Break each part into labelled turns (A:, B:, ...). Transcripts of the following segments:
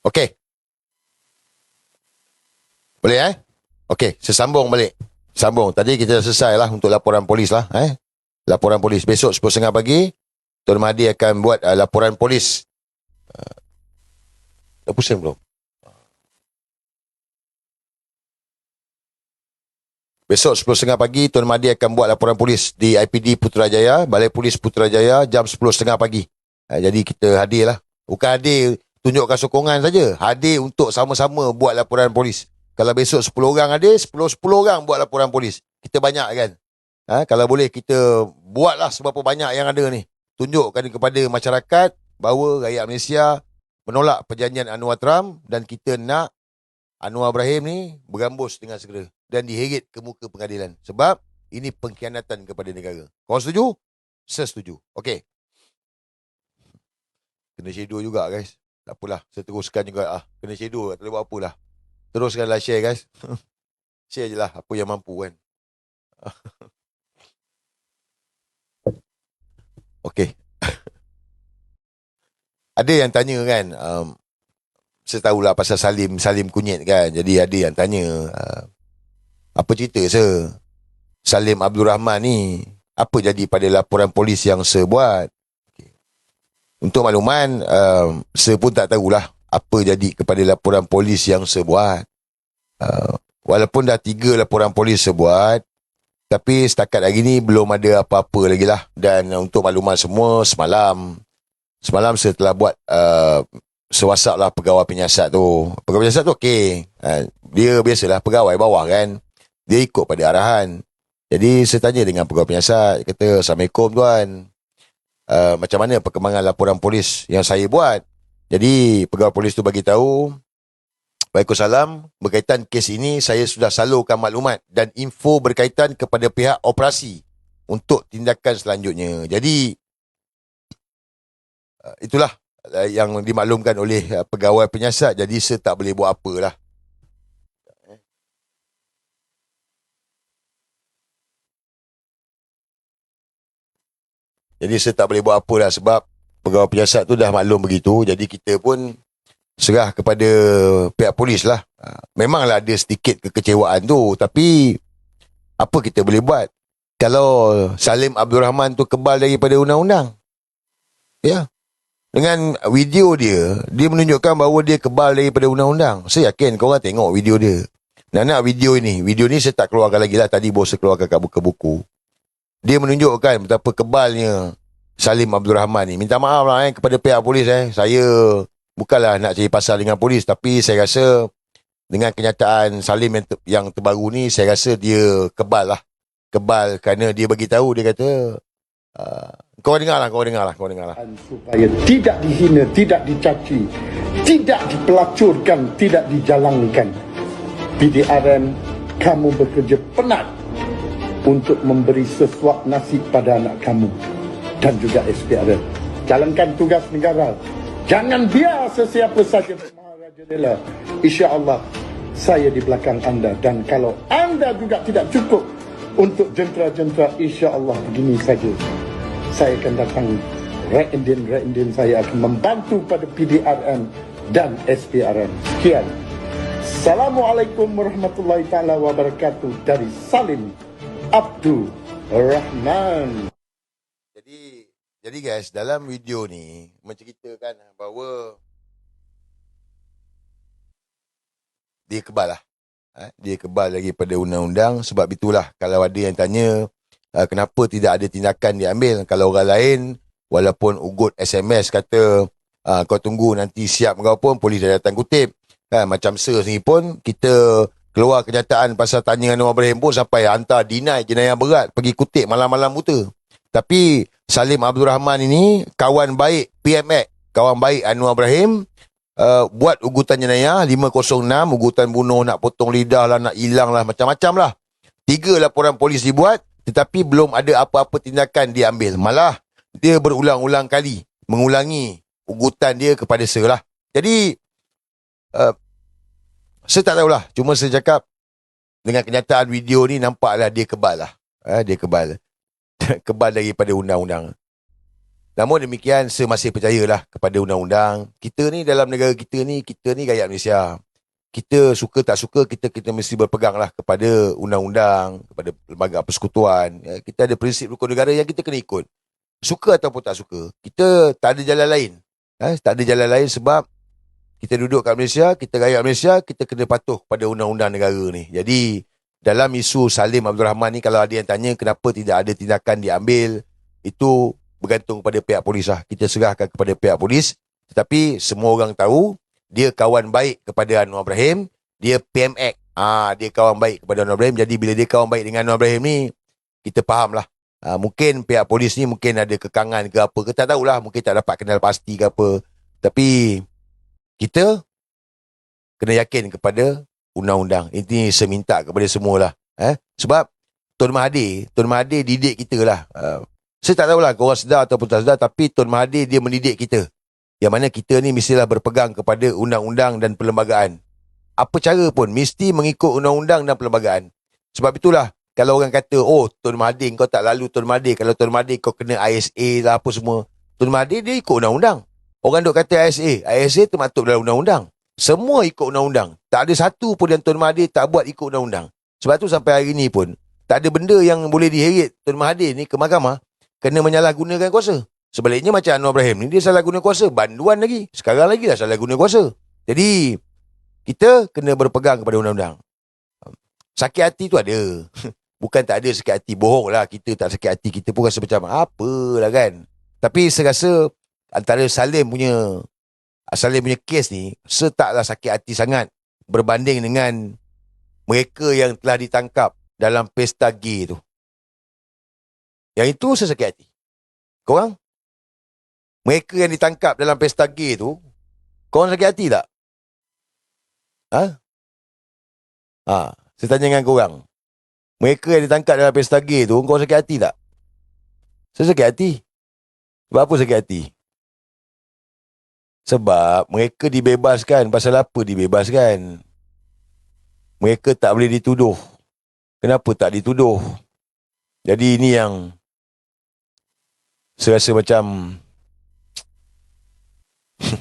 A: Okey. Boleh eh? Okey, saya sambung balik. Sambung. Tadi kita dah selesai lah untuk laporan polis lah. Eh? Laporan polis. Besok 10.30 pagi, Tuan Mahdi akan buat uh, laporan polis. Uh, dah pusing belum? Besok 10.30 pagi, Tuan Mahdi akan buat laporan polis di IPD Putrajaya, Balai Polis Putrajaya, jam 10.30 pagi. Uh, jadi kita hadir lah. Bukan hadir tunjukkan sokongan saja. Hadir untuk sama-sama buat laporan polis. Kalau besok 10 orang hadir, 10-10 orang buat laporan polis. Kita banyak kan? Ha, kalau boleh kita buatlah seberapa banyak yang ada ni. Tunjukkan kepada masyarakat bahawa rakyat Malaysia menolak perjanjian Anwar Trump dan kita nak Anwar Ibrahim ni bergambus dengan segera dan diheret ke muka pengadilan. Sebab ini pengkhianatan kepada negara. Kau setuju? Saya setuju. Okey. Kena shadow juga guys. Tak apalah, saya teruskan juga ah. Kena shadow, tak boleh buat apalah. Teruskanlah share guys. share je lah apa yang mampu kan. Okey. ada yang tanya kan, um, saya tahulah pasal Salim, Salim kunyit kan. Jadi ada yang tanya, uh, apa cerita saya? Salim Abdul Rahman ni, apa jadi pada laporan polis yang saya buat? Okay. Untuk makluman, um, saya pun tak tahulah apa jadi kepada laporan polis yang saya buat. Uh, walaupun dah tiga laporan polis saya buat, tapi setakat hari ni belum ada apa-apa lagi lah. Dan untuk makluman semua, semalam, semalam saya telah buat uh, sewasap lah pegawai penyiasat tu. Pegawai penyiasat tu okey. Uh, dia biasalah pegawai bawah kan. Dia ikut pada arahan. Jadi saya tanya dengan pegawai penyiasat, kata, Assalamualaikum tuan. Uh, macam mana perkembangan laporan polis yang saya buat? Jadi pegawai polis tu bagi tahu Waalaikumsalam. Berkaitan kes ini, saya sudah salurkan maklumat dan info berkaitan kepada pihak operasi untuk tindakan selanjutnya. Jadi, uh, itulah uh, yang dimaklumkan oleh pegawai penyiasat. Jadi, saya tak boleh buat apa Jadi, saya tak boleh buat apa lah sebab pegawai penyiasat tu dah maklum begitu. Jadi, kita pun serah kepada pihak polis lah. Ha, memanglah ada sedikit kekecewaan tu. Tapi, apa kita boleh buat? Kalau Salim Abdul Rahman tu kebal daripada undang-undang. Ya. Dengan video dia, dia menunjukkan bahawa dia kebal daripada undang-undang. Saya yakin korang tengok video dia. Nak nak video ini. Video ni saya tak keluarkan lagi lah. Tadi baru saya keluarkan kat buku-buku. Dia menunjukkan betapa kebalnya Salim Abdul Rahman ni. Minta maaf lah eh, kepada pihak polis eh. Saya bukanlah nak cari pasal dengan polis tapi saya rasa dengan kenyataan Salim yang, ter, yang terbaru ni saya rasa dia kebal lah kebal kerana dia bagi tahu dia kata uh, kau dengar lah kau dengar lah kau dengar lah
B: supaya tidak dihina tidak dicaci tidak dipelacurkan tidak dijalankan PDRM kamu bekerja penat untuk memberi sesuap nasib pada anak kamu dan juga SPRM jalankan tugas negara Jangan biar sesiapa saja Maharaja. Insya Allah saya di belakang anda dan kalau anda juga tidak cukup untuk jentera-jentera insya Allah begini saja. Saya akan datang Indian saya akan membantu pada PDRM dan SPRM. Sekian. Assalamualaikum warahmatullahi taala wabarakatuh dari Salim Abdul Rahman.
A: Jadi guys, dalam video ni menceritakan bahawa dia kebal lah. Ha? Dia kebal lagi pada undang-undang sebab itulah kalau ada yang tanya uh, kenapa tidak ada tindakan diambil kalau orang lain walaupun ugut SMS kata uh, kau tunggu nanti siap kau pun polis dah datang kutip. Ha? Macam Sir sini pun kita keluar kenyataan pasal tanya Anwar Ibrahim pun sampai hantar deny jenayah berat pergi kutip malam-malam buta. Tapi Salim Abdul Rahman ini kawan baik PMX, kawan baik Anwar Ibrahim uh, buat ugutan jenayah 506, ugutan bunuh, nak potong lidah lah, nak hilang lah, macam-macam lah. Tiga laporan polis dibuat tetapi belum ada apa-apa tindakan diambil. Malah dia berulang-ulang kali mengulangi ugutan dia kepada saya lah. Jadi uh, saya tak tahulah, cuma saya cakap dengan kenyataan video ni nampaklah dia kebal lah. Ha, dia kebal. kebal daripada undang-undang. Namun demikian, saya masih percayalah kepada undang-undang. Kita ni dalam negara kita ni, kita ni rakyat Malaysia. Kita suka tak suka, kita kita mesti berpeganglah kepada undang-undang, kepada lembaga persekutuan. Ya, kita ada prinsip rukun negara yang kita kena ikut. Suka ataupun tak suka, kita tak ada jalan lain. Ha, tak ada jalan lain sebab kita duduk kat Malaysia, kita rakyat Malaysia, kita kena patuh pada undang-undang negara ni. Jadi, dalam isu Salim Abdul Rahman ni, kalau ada yang tanya kenapa tidak ada tindakan diambil, itu bergantung kepada pihak polis lah. Kita serahkan kepada pihak polis. Tetapi semua orang tahu dia kawan baik kepada Anwar Ibrahim. Dia PMX. Ah, dia kawan baik kepada Anwar Ibrahim. Jadi bila dia kawan baik dengan Anwar Ibrahim ni, kita faham lah. Ah, mungkin pihak polis ni mungkin ada kekangan ke apa. Kita tak tahulah. Mungkin tak dapat kenal pasti ke apa. Tapi kita kena yakin kepada undang-undang. Ini saya minta kepada semua lah. Eh? Sebab Tuan Mahathir, Tuan Mahathir didik kita lah. Uh, saya tak tahulah korang sedar ataupun tak sedar tapi Tuan Mahathir dia mendidik kita. Yang mana kita ni mestilah berpegang kepada undang-undang dan perlembagaan. Apa cara pun mesti mengikut undang-undang dan perlembagaan. Sebab itulah kalau orang kata oh Tuan Mahathir kau tak lalu Tuan Mahathir kalau Tuan Mahathir kau kena ISA lah apa semua. Tuan Mahathir dia ikut undang-undang. Orang duk kata ISA, ISA termasuk dalam undang-undang. Semua ikut undang-undang. Tak ada satu pun yang Tuan Mahathir tak buat ikut undang-undang. Sebab tu sampai hari ni pun tak ada benda yang boleh diheret Tuan Mahathir ni ke mahkamah kena menyalahgunakan kuasa. Sebaliknya macam Anwar Ibrahim ni dia salah guna kuasa, banduan lagi. Sekarang lagi dah salah guna kuasa. Jadi kita kena berpegang kepada undang-undang. Sakit hati tu ada. Bukan tak ada sakit hati. Bohong lah kita tak sakit hati. Kita pun rasa macam apalah kan. Tapi saya rasa antara Salim punya Salim punya kes ni setaklah sakit hati sangat berbanding dengan mereka yang telah ditangkap dalam pesta gay tu. Yang itu saya sakit hati. Korang? Mereka yang ditangkap dalam pesta gay tu, korang sakit hati tak? Ha? Ha, saya tanya dengan korang. Mereka yang ditangkap dalam pesta gay tu, korang sakit hati tak? Saya sakit hati. Sebab apa sakit hati? Sebab mereka dibebaskan. Pasal apa dibebaskan? Mereka tak boleh dituduh. Kenapa tak dituduh? Jadi ini yang saya rasa macam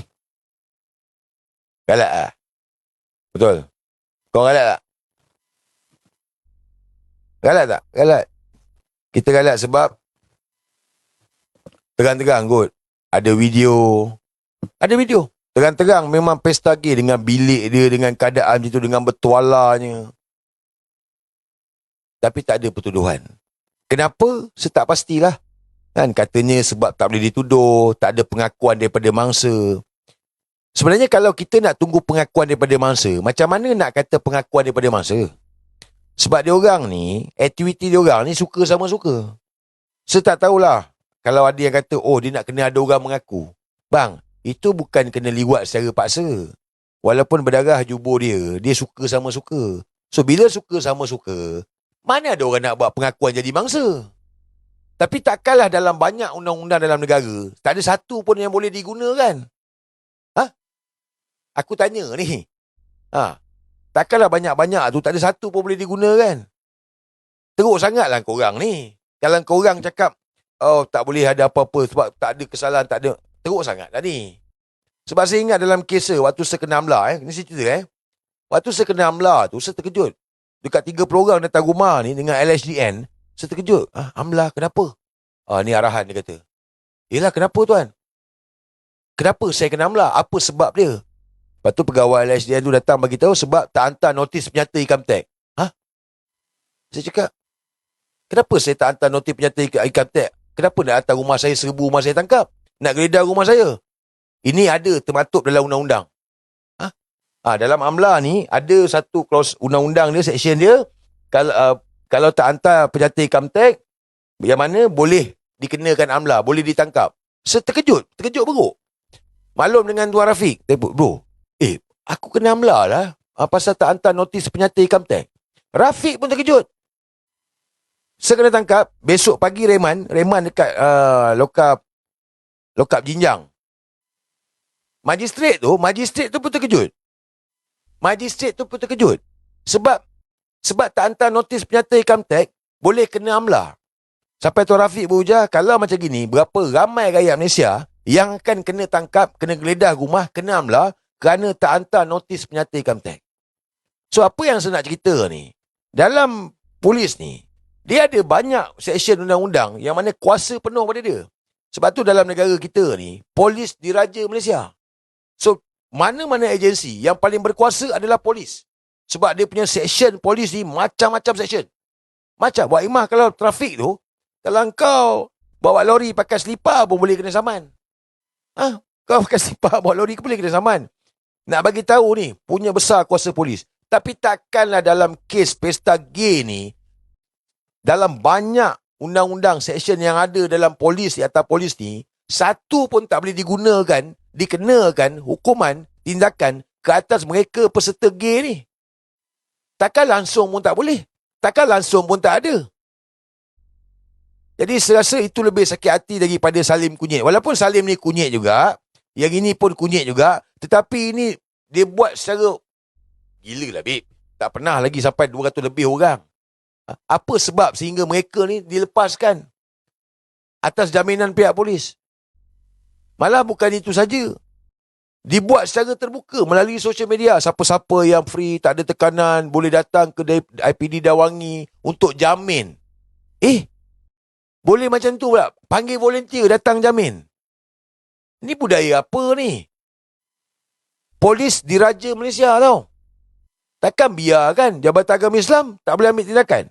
A: galak lah. Betul. Kau galak tak? Galak tak? Galak. Kita galak sebab terang-terang kot. Ada video. Ada video. Terang-terang memang pesta gay dengan bilik dia, dengan keadaan itu, dengan bertualanya. Tapi tak ada pertuduhan. Kenapa? Saya tak pastilah. Kan katanya sebab tak boleh dituduh, tak ada pengakuan daripada mangsa. Sebenarnya kalau kita nak tunggu pengakuan daripada mangsa, macam mana nak kata pengakuan daripada mangsa? Sebab dia orang ni, aktiviti dia orang ni suka sama suka. Saya tak tahulah kalau ada yang kata, oh dia nak kena ada orang mengaku. Bang, itu bukan kena liwat secara paksa. Walaupun berdarah jubur dia, dia suka sama suka. So bila suka sama suka, mana ada orang nak buat pengakuan jadi mangsa? Tapi takkanlah dalam banyak undang-undang dalam negara, tak ada satu pun yang boleh digunakan. Ha? Aku tanya ni. Ha? Takkanlah banyak-banyak tu, tak ada satu pun boleh digunakan. Teruk sangatlah korang ni. Kalau korang cakap, oh tak boleh ada apa-apa sebab tak ada kesalahan, tak ada. Teruk sangat lah ni. Sebab saya ingat dalam kisah waktu saya kena amla, eh. Ini cerita eh. Waktu saya kena amla tu, saya terkejut. Dekat tiga program datang rumah ni dengan LHDN, saya terkejut. Ah, Amlah, kenapa? Ah, ni arahan dia kata. Yelah, kenapa tuan? Kenapa saya kena amlah? Apa sebab dia? Lepas tu pegawai LSDN tu datang bagi tahu sebab tak hantar notis penyata income tax. Ha? Saya cakap, kenapa saya tak hantar notis penyata income tax? Kenapa nak hantar rumah saya seribu rumah saya tangkap? Nak geledah rumah saya? Ini ada termaktub dalam undang-undang. Ha? Ha, dalam amla ni ada satu clause undang-undang dia, section dia, kalau uh, kalau tak hantar penyata income yang mana boleh dikenakan amla, boleh ditangkap. Seterkejut, terkejut beruk. Maklum dengan Tuan Rafiq, bro, eh, aku kena amla lah. Ah, pasal tak hantar notis penyata income tax. Rafiq pun terkejut. Saya kena tangkap, besok pagi Reman, Reman dekat uh, lokap, lokap jinjang. Magistrat tu, magistrat tu pun terkejut. Magistrat tu pun terkejut. Sebab Sebab tak hantar notis penyata income boleh kena amla. Sampai Tuan Rafiq berujar, kalau macam gini, berapa ramai rakyat Malaysia yang akan kena tangkap, kena geledah rumah, kena amla kerana tak hantar notis penyata income. So, apa yang saya nak cerita ni? Dalam polis ni, dia ada banyak seksyen undang-undang yang mana kuasa penuh pada dia. Sebab tu dalam negara kita ni, polis diraja Malaysia. So, mana-mana agensi yang paling berkuasa adalah polis. Sebab dia punya seksyen polis ni macam-macam seksyen. Macam buat imah kalau trafik tu, kalau kau bawa lori pakai selipar pun boleh kena saman. Ha? Kau pakai selipar bawa lori pun boleh kena saman. Nak bagi tahu ni, punya besar kuasa polis. Tapi takkanlah dalam kes pesta gay ni, dalam banyak undang-undang seksyen yang ada dalam polis di atas polis ni, satu pun tak boleh digunakan, dikenakan hukuman, tindakan ke atas mereka peserta gay ni. Takkan langsung pun tak boleh. Takkan langsung pun tak ada. Jadi saya rasa itu lebih sakit hati daripada Salim kunyit. Walaupun Salim ni kunyit juga, yang ini pun kunyit juga, tetapi ini dia buat secara gila lah, babe. Tak pernah lagi sampai 200 lebih orang. Apa sebab sehingga mereka ni dilepaskan atas jaminan pihak polis? Malah bukan itu saja dibuat secara terbuka melalui sosial media. Siapa-siapa yang free, tak ada tekanan, boleh datang ke IPD Dawangi untuk jamin. Eh, boleh macam tu pula. Panggil volunteer datang jamin. Ni budaya apa ni? Polis diraja Malaysia tau. Takkan biar kan Jabatan Agama Islam tak boleh ambil tindakan?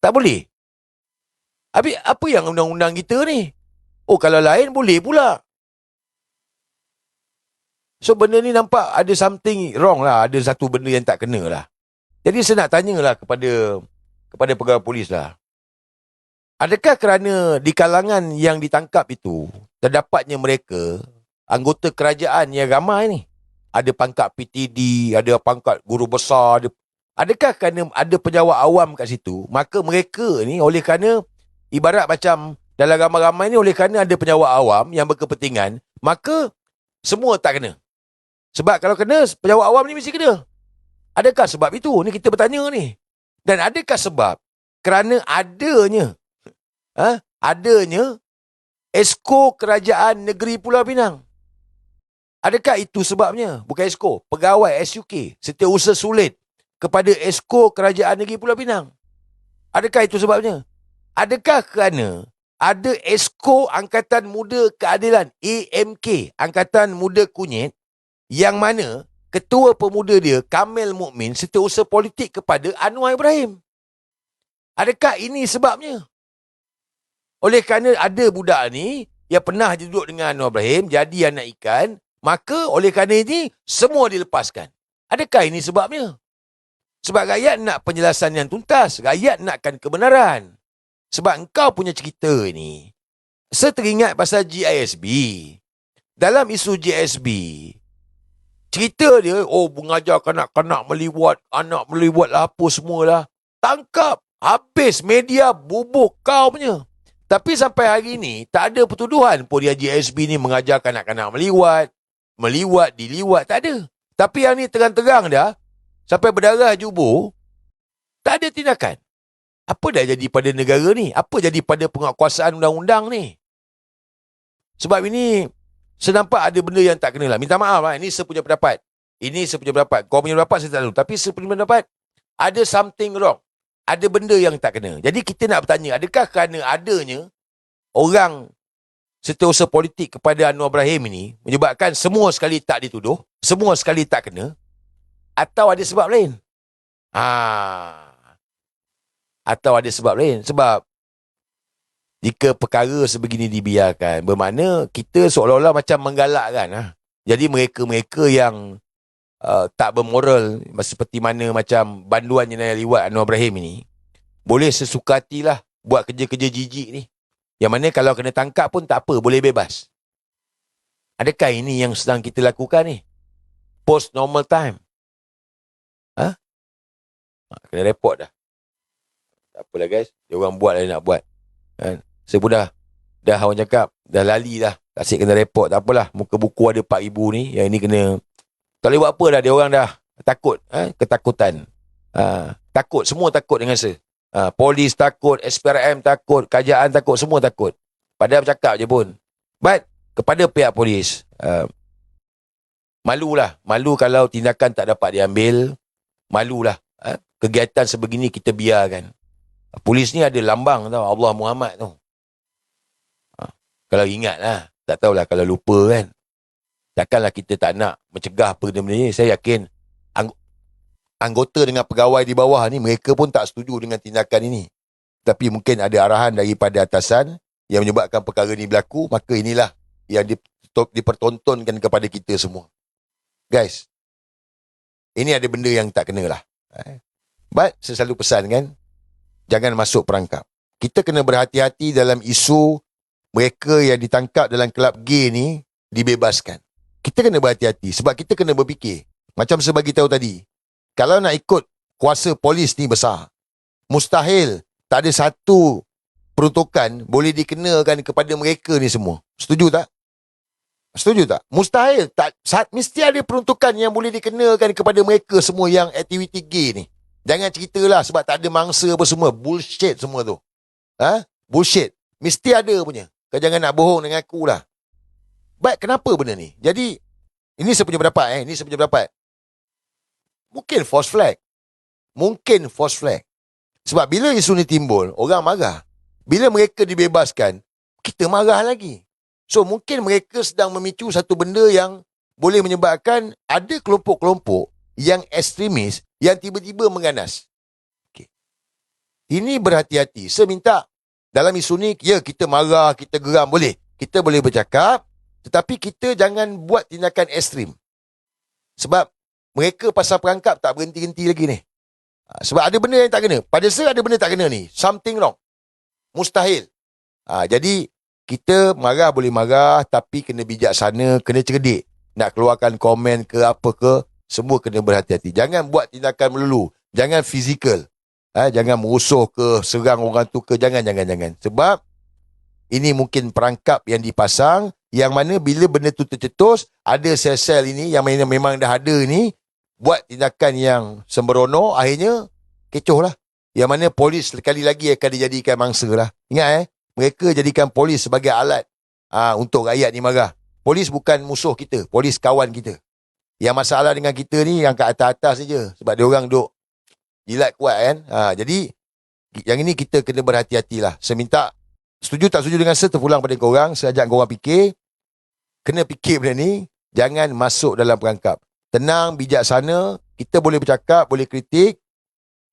A: Tak boleh. Habis apa yang undang-undang kita ni? Oh kalau lain boleh pula. So benda ni nampak ada something wrong lah. Ada satu benda yang tak kena lah. Jadi saya nak tanyalah kepada kepada pegawai polis lah. Adakah kerana di kalangan yang ditangkap itu terdapatnya mereka anggota kerajaan yang ramai ni? Ada pangkat PTD, ada pangkat guru besar. Ada, adakah kerana ada penjawat awam kat situ, maka mereka ni oleh kerana ibarat macam dalam ramai-ramai ni oleh kerana ada penjawat awam yang berkepentingan, maka semua tak kena. Sebab kalau kena, penjawat awam ni mesti kena. Adakah sebab itu? Ni kita bertanya ni. Dan adakah sebab kerana adanya ha, adanya esko kerajaan negeri Pulau Pinang? Adakah itu sebabnya? Bukan esko, pegawai SUK setiausaha sulit kepada esko kerajaan negeri Pulau Pinang. Adakah itu sebabnya? Adakah kerana ada esko Angkatan Muda Keadilan AMK, Angkatan Muda Kunyit yang mana ketua pemuda dia Kamil Mukmin setiausaha politik kepada Anwar Ibrahim. Adakah ini sebabnya? Oleh kerana ada budak ni yang pernah duduk dengan Anwar Ibrahim jadi anak ikan, maka oleh kerana ini semua dilepaskan. Adakah ini sebabnya? Sebab rakyat nak penjelasan yang tuntas, rakyat nakkan kebenaran. Sebab engkau punya cerita ini, saya teringat pasal GISB. Dalam isu GSB, Cerita dia, oh mengajar kanak-kanak meliwat, anak meliwat lah apa semualah. Tangkap, habis media bubuk kau punya. Tapi sampai hari ni, tak ada pertuduhan pun dia GSB ni mengajar kanak-kanak meliwat, meliwat, diliwat, tak ada. Tapi yang ni terang-terang dah, sampai berdarah jubur, tak ada tindakan. Apa dah jadi pada negara ni? Apa jadi pada penguatkuasaan undang-undang ni? Sebab ini saya nampak ada benda yang tak kena lah. Minta maaf lah. Ini saya punya pendapat. Ini saya punya pendapat. Kau punya pendapat saya tak tahu. Tapi saya punya pendapat. Ada something wrong. Ada benda yang tak kena. Jadi kita nak bertanya. Adakah kerana adanya orang setiausaha politik kepada Anwar Ibrahim ini menyebabkan semua sekali tak dituduh. Semua sekali tak kena. Atau ada sebab lain. Ha. Atau ada sebab lain. Sebab jika perkara sebegini dibiarkan bermakna kita seolah-olah macam menggalakkan ha? jadi mereka-mereka yang uh, tak bermoral seperti mana macam banduan yang liwat Anwar Ibrahim ini boleh sesuka hatilah buat kerja-kerja jijik ni yang mana kalau kena tangkap pun tak apa boleh bebas adakah ini yang sedang kita lakukan ni post normal time? Ha kena report dah tak apalah guys dia orang buat lah nak buat kan pun dah, orang cakap, dah lali dah. Asyik kena report, tak apalah. Muka buku ada 4,000 ni. Yang ini kena, tak boleh buat apa dah. Dia orang dah takut, eh? ketakutan. Ha. Takut, semua takut dengan saya. Ha, polis takut, SPRM takut, kerajaan takut, semua takut. Padahal bercakap je pun. But, kepada pihak polis, uh, malulah. Malu kalau tindakan tak dapat diambil. Malulah. Kegiatan sebegini kita biarkan. Polis ni ada lambang tau, Allah Muhammad tu. Ha, kalau ingat lah. Tak tahulah kalau lupa kan. Takkanlah kita tak nak mencegah apa benda ni. Saya yakin ang- anggota dengan pegawai di bawah ni, mereka pun tak setuju dengan tindakan ini. Tapi mungkin ada arahan daripada atasan yang menyebabkan perkara ni berlaku, maka inilah yang dipertontonkan kepada kita semua. Guys, ini ada benda yang tak kena lah. Eh. But, saya selalu pesan kan, jangan masuk perangkap. Kita kena berhati-hati dalam isu mereka yang ditangkap dalam kelab gay ni dibebaskan. Kita kena berhati-hati sebab kita kena berfikir. Macam saya bagi tahu tadi, kalau nak ikut kuasa polis ni besar, mustahil tak ada satu peruntukan boleh dikenakan kepada mereka ni semua. Setuju tak? Setuju tak? Mustahil. Tak, saat, mesti ada peruntukan yang boleh dikenakan kepada mereka semua yang aktiviti gay ni. Jangan ceritalah sebab tak ada mangsa apa semua. Bullshit semua tu. Ha? Bullshit. Mesti ada punya. Kau jangan nak bohong dengan aku lah. But kenapa benda ni? Jadi, ini saya punya pendapat eh. Ini saya punya pendapat. Mungkin false flag. Mungkin false flag. Sebab bila isu ni timbul, orang marah. Bila mereka dibebaskan, kita marah lagi. So mungkin mereka sedang memicu satu benda yang boleh menyebabkan ada kelompok-kelompok yang ekstremis yang tiba-tiba mengganas. Okay. Ini berhati-hati. Saya minta dalam isu ni, ya kita marah, kita geram, boleh. Kita boleh bercakap, tetapi kita jangan buat tindakan ekstrim. Sebab mereka pasal perangkap tak berhenti-henti lagi ni. Ha, sebab ada benda yang tak kena. Pada saya ada benda tak kena ni. Something wrong. Mustahil. Ha, jadi, kita marah boleh marah, tapi kena bijaksana, kena cerdik. Nak keluarkan komen ke apa ke, semua kena berhati-hati. Jangan buat tindakan melulu. Jangan fizikal. Ha, jangan merusuh ke, serang orang tu ke, jangan, jangan, jangan. Sebab ini mungkin perangkap yang dipasang, yang mana bila benda tu tercetus, ada sel-sel ini yang memang dah ada ni, buat tindakan yang sembrono, akhirnya kecoh lah. Yang mana polis sekali lagi akan dijadikan mangsa lah. Ingat eh, mereka jadikan polis sebagai alat ha, untuk rakyat ni marah. Polis bukan musuh kita, polis kawan kita. Yang masalah dengan kita ni yang kat atas-atas saja. Sebab dia orang duk jilat kuat kan. Ha, jadi yang ini kita kena berhati-hatilah. Saya minta setuju tak setuju dengan saya terpulang pada korang. Saya ajak korang fikir. Kena fikir benda ni. Jangan masuk dalam perangkap. Tenang, bijaksana. Kita boleh bercakap, boleh kritik.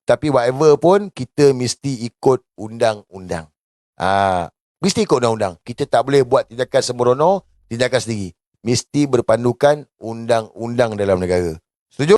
A: Tapi whatever pun, kita mesti ikut undang-undang. Ha, mesti ikut undang-undang. Kita tak boleh buat tindakan sembrono, tindakan sendiri. Mesti berpandukan undang-undang dalam negara. Setuju?